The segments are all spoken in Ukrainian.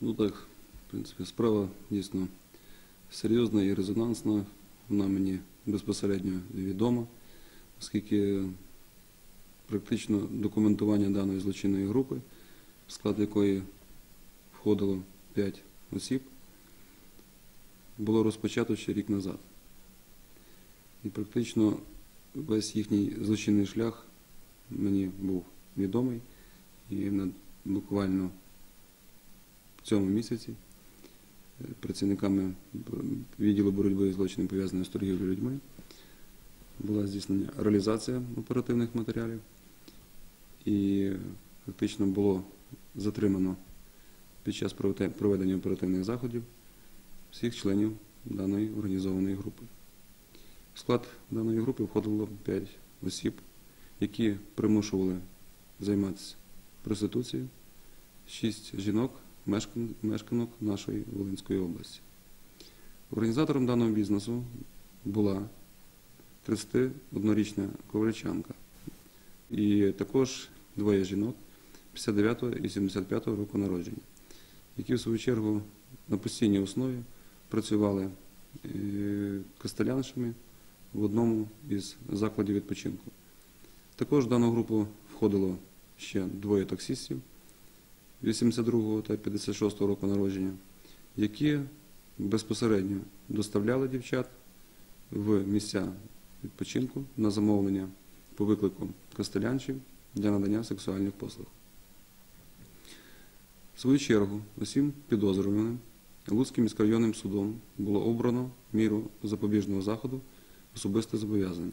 Ну так, в принципі, справа дійсно серйозна і резонансна. Вона мені безпосередньо відома, оскільки практично документування даної злочинної групи, в склад якої входило 5 осіб, було розпочато ще рік назад. І практично весь їхній злочинний шлях мені був відомий. І буквально цьому місяці е, працівниками відділу боротьби з злочином пов'язаним з торгівлею людьми була здійснена реалізація оперативних матеріалів і фактично було затримано під час проведення оперативних заходів всіх членів даної організованої групи. В склад даної групи входило 5 осіб, які примушували займатися проституцією, 6 жінок, мешканок нашої Волинської області. Організатором даного бізнесу була 31-річна ковальчанка і також двоє жінок 59 і 75 року народження, які в свою чергу на постійній основі працювали е, костеляншами в одному із закладів відпочинку. Також в дану групу входило ще двоє таксистів 82 та 56 року народження, які безпосередньо доставляли дівчат в місця відпочинку на замовлення по виклику костелянчів для надання сексуальних послуг. В свою чергу усім підозрюваним Луцьким міськрайонним судом було обрано міру запобіжного заходу особисте зобов'язання.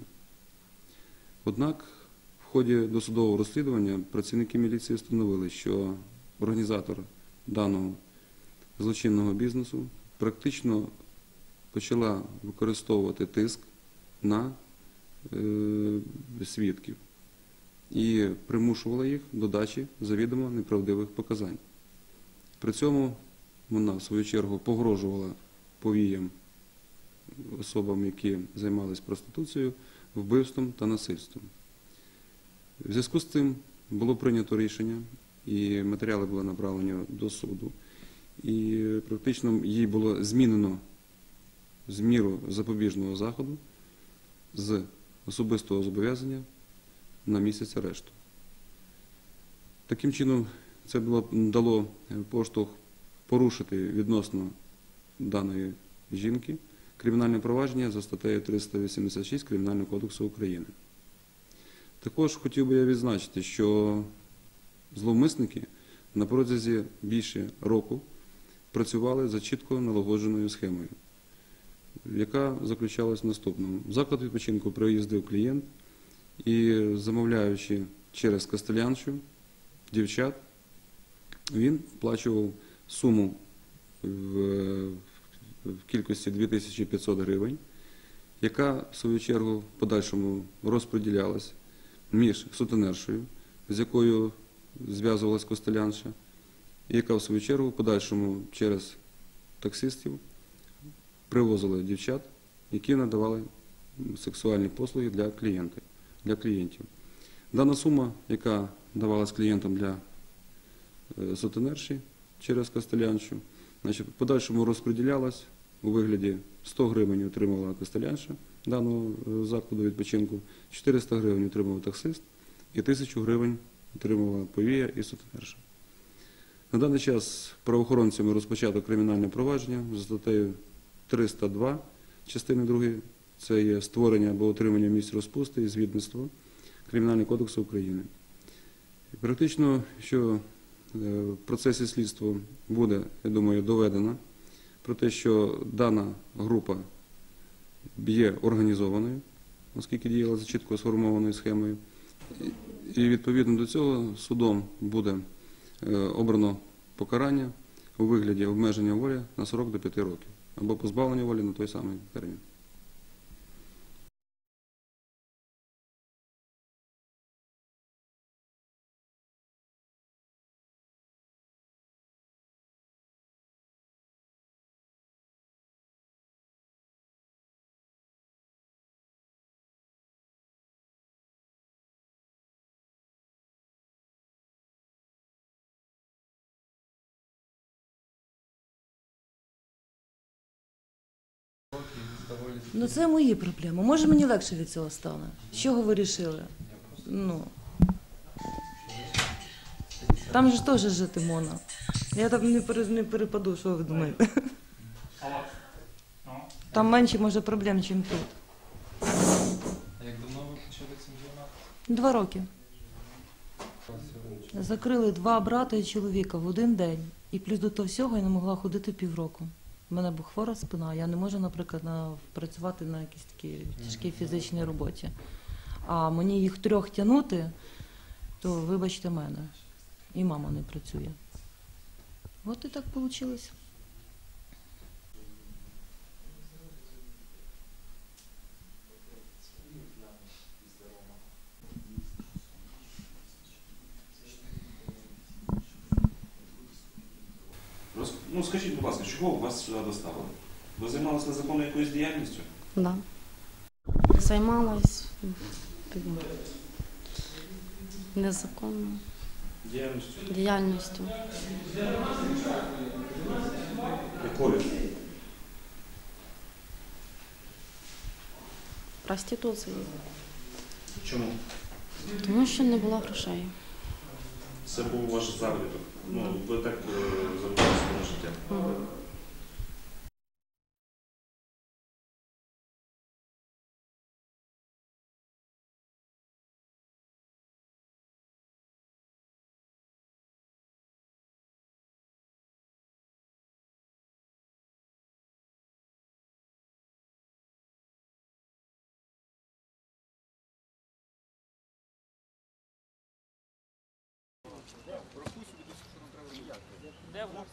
Однак в ході досудового розслідування працівники міліції встановили, що організатор даного злочинного бізнесу практично почала використовувати тиск на е, свідків і примушувала їх до дачі завідомо неправдивих показань. При цьому вона, в свою чергу, погрожувала повіям особам, які займалися проституцією, вбивством та насильством. В зв'язку з цим було прийнято рішення, і матеріали були направлені до суду, і практично їй було змінено з міру запобіжного заходу з особистого зобов'язання на місяць арешту. Таким чином, це було, дало поштовх порушити відносно даної жінки кримінальне провадження за статтею 386 Кримінального кодексу України. Також хотів би я відзначити, що зловмисники на протязі більше року працювали за чітко налагодженою схемою, яка заключалась в наступному. Заклад відпочинку приїздив клієнт і, замовляючи через костелянчу дівчат, він сплачував суму в, в кількості 2500 гривень, яка в свою чергу в подальшому розподілялась між сутенершою, з якою зв'язувалась костелянша, яка в свою чергу в подальшому через таксистів привозила дівчат, які надавали сексуальні послуги для клієнтів. Для клієнтів. Дана сума, яка давалась клієнтам для е, сутенерші через костеляншу, значить, в подальшому розподілялась у вигляді 100 гривень отримала костелянша даного е, закладу відпочинку, 400 гривень отримав таксист і 1000 гривень отримала повія і сутенерша. На даний час правоохоронцями розпочато кримінальне провадження за статтею 302 частини 2 це є створення або отримання місць розпусти і звідництво Кримінального кодексу України. Практично, що е, в процесі слідства буде, я думаю, доведено про те, що дана група є організованою, оскільки діяла за чітко сформованою схемою. І- відповідно до цього судом буде е, обрано покарання у вигляді обмеження волі на срок до 5 років або позбавлення волі на той самий термін. Ну це мої проблеми. Може мені легше від цього стане? З чого ви вирішили? Ну. Там же теж жити можна. Я там не, пере, не перепаду, що ви думаєте. Там менше може проблем, ніж тут. А як давно ви почали цим займатися? Два роки. Закрили два брата і чоловіка в один день. І плюс до того всього я не могла ходити півроку. У мене бо хвора спина, я не можу, наприклад, на, працювати на якійсь такій тяжкій фізичній роботі. А мені їх трьох тягнути, то вибачте мене. І мама не працює. От і так вийшло. Роз... Ну скажіть, будь ласка, чого вас сюди доставили? Ви займалися незаконною якоюсь діяльністю? Да. Займалась м, незаконною Діяльністю. діяльністю. Якою? Проституцією. Чому? Тому що не було грошей. Це був ваш заробіток. Ну, ви так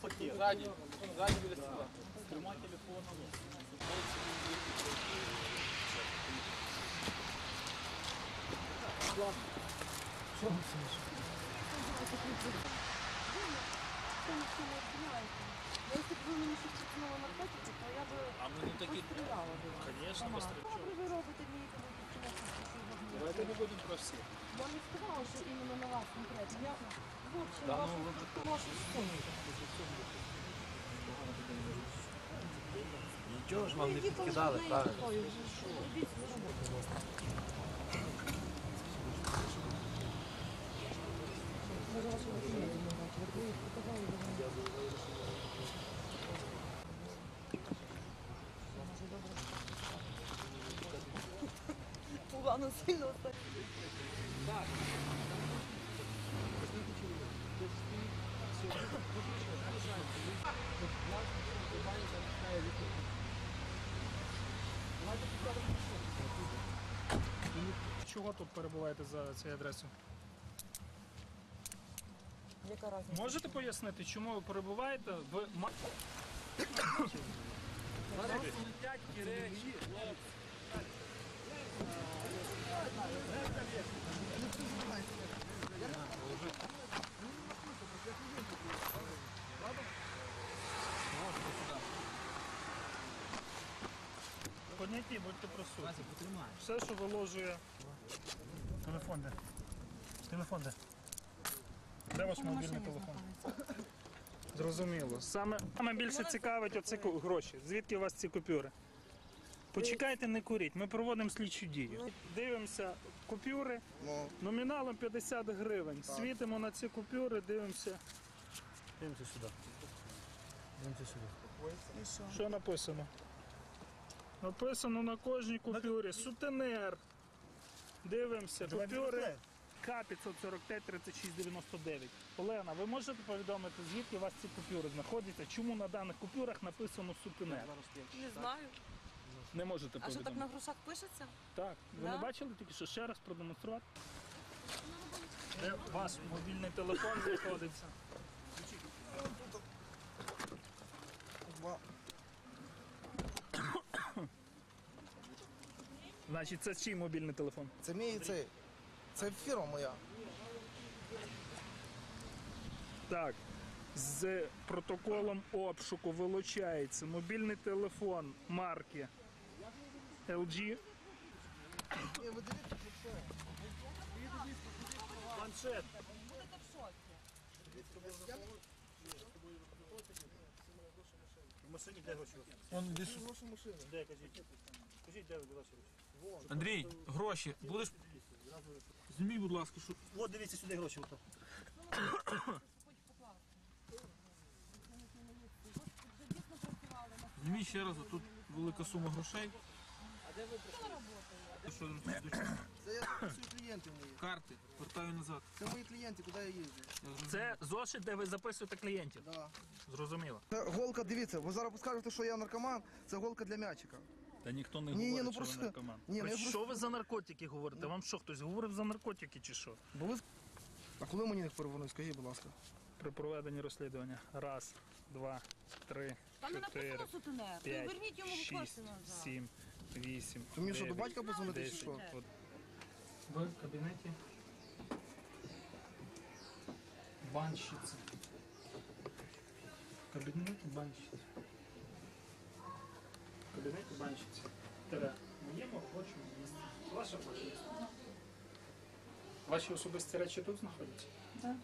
пакет. Сзади, сзади біля стіла. Тримай телефон. Що ви А мы не такие... постреляла. Конечно, постреляла. Что ну, вы роботы не Давайте будем про. Я не сказала, что именно на вас конкретно. Своє життя. Мгм. Нічого ж вам не підкидали, правильно? Чого тут перебуваєте за цією адресою? Яка разниця? Можете пояснити, чому ви перебуваєте в ма- Подняті, будьте присутні. Все, що виложує. Телефон де? Телефон де? Де ваш мобільний телефон? Зрозуміло. Саме, саме більше цікавить оці ку- гроші. Звідки у вас ці купюри? Почекайте, не куріть. Ми проводимо слідчу дію. Дивимося купюри номіналом 50 гривень. Світимо на ці купюри, дивимося. Дивимося сюди. Дивимося сюди. Що написано? Написано на кожній купюрі сутенер. Дивимося, купюри К 545 36 99. Олена, ви можете повідомити, звідки у вас ці купюри знаходяться? Чому на даних купюрах написано сутенер? Не знаю. Не можете А що так на грошах пишеться? Так, ви Да? не бачили тільки що ще раз продемонструвати? Де ваш мобільний телефон знаходиться? Значить, це чий мобільний телефон? Це мій цей. Це фірма моя. Так. З протоколом обшуку вилучається мобільний телефон марки LG. Ні, ви дивіться, що це. Планшет. сьогодні де гроші? Он десь машину. Де кажіть? Кажіть, де ви ваші гроші? Андрій, гроші. Будеш? Зніміть, будь ласка, що. От дивіться сюди гроші. Ото. Зніміть ще раз, тут велика сума грошей. А де ви прийшли? Це я записую клієнтів моїх. Карти, вертаю назад. Це мої клієнти, куди я їжджу. Це зошит, де ви записуєте клієнтів. Да. Зрозуміло. Це голка, дивіться, ви зараз скажете, що я наркоман, це голка для м'ячика. Та ніхто не Ні, ні, говорить, ну що просто- ви наркоман. Ні, ну я що просто... ви за наркотики говорите? Вам що, хтось говорив за наркотики чи що? Бо ви... А коли мені їх перевернуть, скажіть, будь ласка. При проведенні розслідування. Раз, два, три, Там не чотири, написано сутенер. п'ять, йому шість, кошти назад. сім, вісім, То мені що, до дев'ять, батька позвонити чи десять. що? От. В кабінеті банщиці. В кабінеті банщиці. В кабінеті банщиці. Тере. Моєму робочому місці. Ваше робоче місце. Ваші особисті речі тут знаходяться? Так.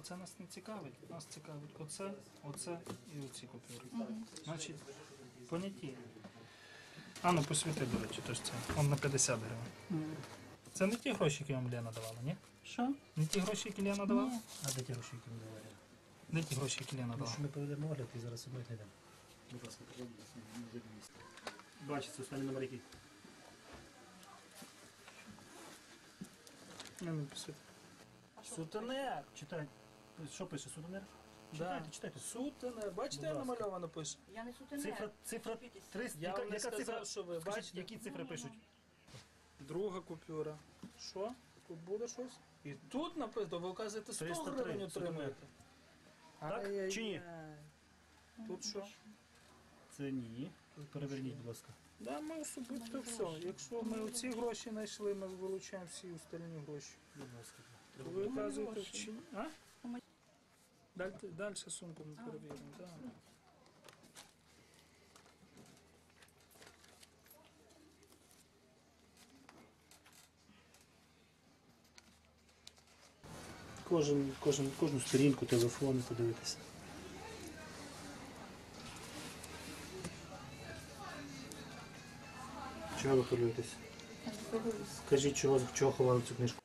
Оце нас не цікавить. Нас цікавить оце, оце і оці купюри. Значить, поняті. А ну посвіти, до речі, тож це. Он на 50 гривень. Це не ті гроші, які вам Лена давала, ні? Що? Не ті гроші, які Лена давала? А де ті гроші, які ми давали? Не ті гроші, які Лена давала. Що ми проведемо огляд і зараз йдемо. Будь ласка, на місце. Бачите, останні номерики. Ну, не. Сутенер! Читай. Що пише сутенер? Читайте, Да. читайте. Сутенер. Бачите, Будь я ласка. намальовано пише. Я не сутенер. Цифра, цифра 300. Я яка, вам не яка сказав, цифра? що ви Скажіть, бачите. які цифри пишуть? Друга купюра. Що? Тут буде щось? І тут написано, ви вказуєте 100 303, гривень отримуєте. Так? Ай-яй-яй. Чи ні? Тут що? Це ні. Переверніть, будь ласка. Да, ми особисто все. Якщо ми оці гроші знайшли, ми вилучаємо всі остальні гроші. Будь ласка. Ви вказуєте в чи... А? Далі, далі сумку ми перевіримо. Да. Кожен, кожен, кожну сторінку, телефон подивитися. Чого ви хвилюєтесь? Скажіть, чого, чого ховали цю книжку?